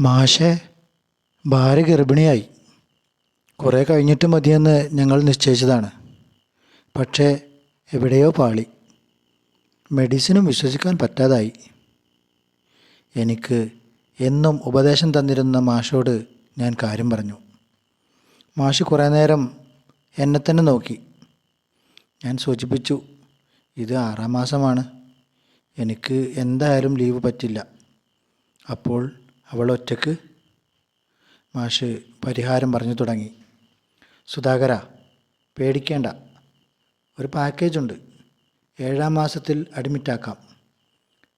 മാഷെ ഭാര്യ ഗർഭിണിയായി. കുറേ കഴിഞ്ഞിട്ട് മതിയെന്ന് ഞങ്ങൾ നിശ്ചയിച്ചതാണ്. പക്ഷേ എവിടെയോ പാളി. മെഡിസിനും വിശ്വസിക്കാൻ പറ്റാതായി. എനിക്ക് എന്നും ഉപദേശം തന്നിരുന്ന മാഷോട് ഞാൻ കാര്യം പറഞ്ഞു. മാഷ് കുറേ നേരം എന്നെ തന്നെ നോക്കി. ഞാൻ സൂചിപ്പിച്ചു ഇത് ആറാം മാസമാണ്. എനിക്ക് എന്തായാലും ലീവ് പറ്റില്ല. അപ്പോൾ അവൾ ഒറ്റയ്ക്ക് മാഷ് പരിഹാരം പറഞ്ഞു തുടങ്ങി. സുധാകര പേടിക്കേണ്ട. ഒരു പാക്കേജുണ്ട് ഏഴാം മാസത്തിൽ അഡ്മിറ്റാക്കാം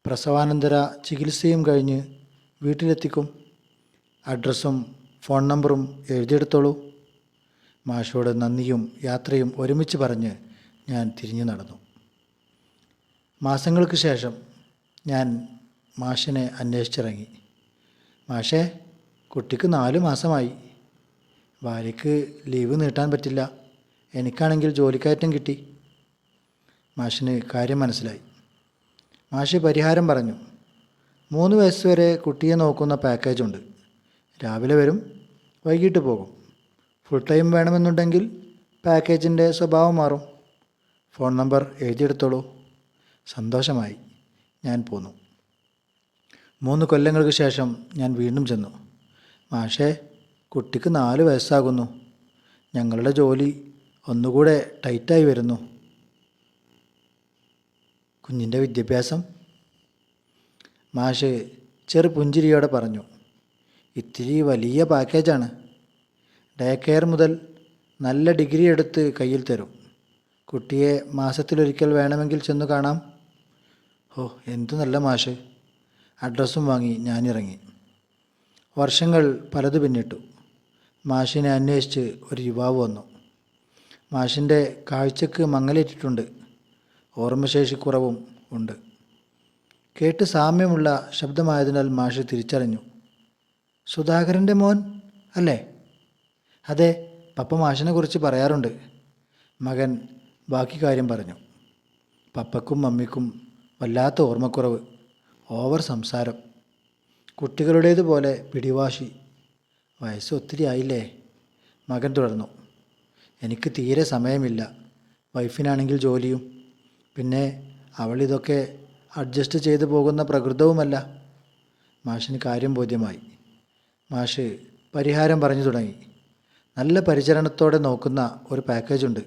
പ്രസവാനന്തര ചികിത്സയും കഴിഞ്ഞ് വീട്ടിലെത്തിക്കും. അഡ്രസ്സും ഫോൺ നമ്പറും എഴുതിയെടുത്തോളൂ. മാഷോട് നന്ദിയും യാത്രയും ഒരുമിച്ച് പറഞ്ഞ് ഞാൻ തിരിഞ്ഞു നടന്നു. മാസങ്ങൾക്ക് ശേഷം ഞാൻ മാഷിനെ അന്വേഷിച്ചിറങ്ങി. മാഷേ കുട്ടിക്ക് നാല് മാസമായി. ഭാര്യയ്ക്ക് ലീവ് നീട്ടാൻ പറ്റില്ല. എനിക്കാണെങ്കിൽ ജോലിക്കയറ്റം കിട്ടി. മാഷിന് കാര്യം മനസ്സിലായി. മാഷി പരിഹാരം പറഞ്ഞു. മൂന്ന് വയസ്സ് വരെ കുട്ടിയെ നോക്കുന്ന പാക്കേജ് ഉണ്ട്. രാവിലെ വരും വൈകിട്ട് പോകും. ഫുൾ ടൈം വേണമെന്നുണ്ടെങ്കിൽ പാക്കേജിന്റെ സ്വഭാവം മാറും. ഫോൺ നമ്പർ എഴുതിയെടുത്തോളൂ. സന്തോഷമായി. ഞാൻ പോന്നു. മൂന്ന് കൊല്ലങ്ങൾക്ക് ശേഷം ഞാൻ വീണ്ടും ചെന്നു. മാഷേ കുട്ടിക്ക് നാല് വയസ്സാകുന്നു. ഞങ്ങളുടെ ജോലി ഒന്നുകൂടെ ടൈറ്റായി വരുന്നു. കുഞ്ഞിന്റെ വിദ്യാഭ്യാസം? മാഷ് ചെറു പുഞ്ചിരിയോടെ പറഞ്ഞു. ഇത്തിരി വലിയ പാക്കേജാണ്. ഡേ കെയർ മുതൽ നല്ല ഡിഗ്രി എടുത്ത് കയ്യിൽ തരും. കുട്ടിയെ മാസത്തിലൊരിക്കൽ വേണമെങ്കിൽ ചെന്ന് കാണാം. ഓ എന്തു നല്ല മാഷ്. അഡ്രസ്സും വാങ്ങി ഞാനിറങ്ങി. വർഷങ്ങൾ പലത് പിന്നിട്ടു. മാഷിനെ അന്വേഷിച്ച് ഒരു യുവാവ് വന്നു. മാഷിന്റെ കാഴ്ചക്ക് മങ്ങലേറ്റിട്ടുണ്ട്. ഓർമ്മശേഷിക്കുറവും ഉണ്ട്. കേട്ട് സാമ്യമുള്ള ശബ്ദമായതിനാൽ മാഷ് തിരിച്ചറിഞ്ഞു. സുധാകരന്റെ മോൻ? അല്ലേ? അതെ പപ്പ മാഷിനെ കുറിച്ച് പറയാറുണ്ട്. മകൻ ബാക്കി കാര്യം പറഞ്ഞു. പപ്പക്കും മമ്മിക്കും വല്ലാത്ത ഓർമ്മക്കുറവ്. ഓവർ സംസാരം. കുട്ടികളുടേതുപോലെ പിടിവാശി. വയസ്സ് ഒത്തിരി ആയില്ലേ? മകൻ തുടർന്നു. എനിക്ക് തീരെ സമയമില്ല. വൈഫിനാണെങ്കിൽ ജോലിയും. പിന്നെ അവൾ ഇതൊക്കെ അഡ്ജസ്റ്റ് ചെയ്തു പോകുന്ന പ്രകൃതവുമല്ല. മാഷിന് കാര്യം ബോധ്യമായി. മാഷ് പരിഹാരം പറഞ്ഞു തുടങ്ങി. നല്ല പരിചരണത്തോടെ നോക്കുന്ന ഒരു പാക്കേജുണ്ട്.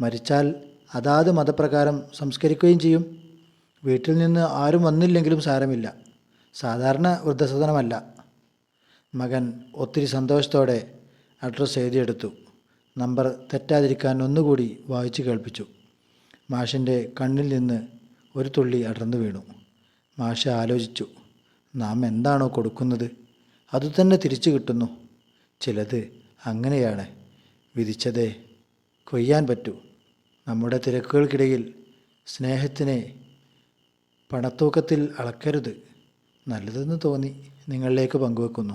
മരിച്ചാൽ അതാത് മതപ്രകാരം സംസ്കരിക്കുകയും ചെയ്യും. വീട്ടിൽ നിന്ന് ആരും വന്നില്ലെങ്കിലും സാരമില്ല. സാധാരണ വൃദ്ധസദനമല്ല. മകൻ ഒത്തിരി സന്തോഷത്തോടെ അഡ്രസ്സ് എഴുതിയെടുത്തു. നമ്പർ തെറ്റാതിരിക്കാൻ ഒന്നുകൂടി വായിച്ചു കേൾപ്പിച്ചു. മാഷിന്റെ കണ്ണിൽ നിന്ന് ഒരു തുള്ളി അടർന്നു വീണു. മാഷ് ആലോചിച്ചു നാം എന്താണോ കൊടുക്കുന്നത്? അതുതന്നെ തിരിച്ചു കിട്ടുന്നു. ചിലത് അങ്ങനെയാണ്. വിധിച്ചതേ കൊയ്യാൻ പറ്റൂ. നമ്മുടെ തിരക്കുകൾക്കിടയിൽ സ്നേഹത്തിനെ പണത്തൂക്കത്തിൽ അളക്കരുത്. നല്ലതെന്ന് തോന്നി നിങ്ങളിലേക്ക് പങ്കുവെക്കുന്നു.